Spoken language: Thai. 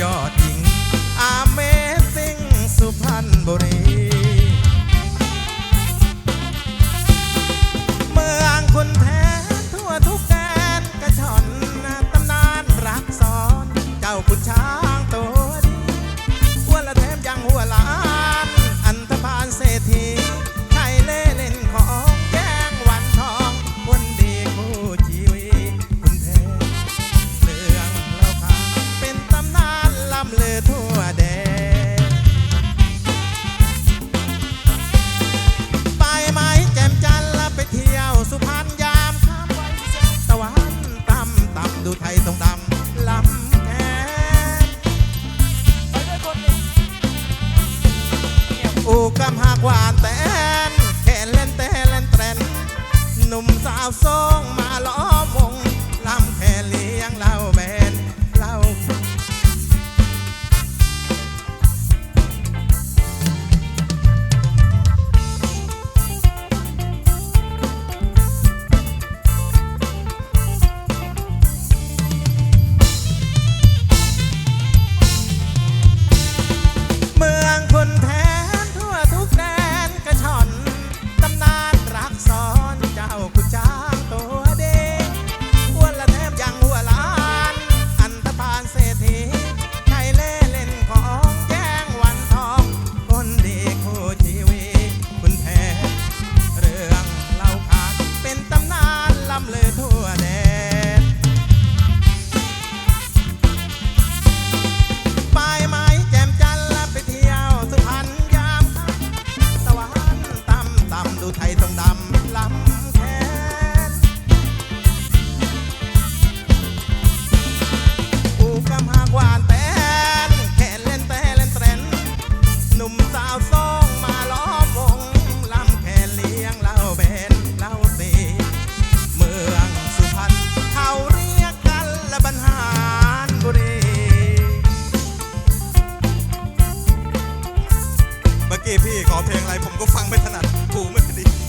ยอดหญิง Amazing สุพรรณบุรี เมืองคุณแท้ทั่วทุกแดนกระชอนตำนานรักสอน เจ้าคุณชาย คำหากหวานแตนแค่เล่นแต่เล่นแตนหนุ่มสาวสองมาล้อี้พี่ขอเพลงอะไรผมก็ฟังไม่ถนัดหูไม่ดี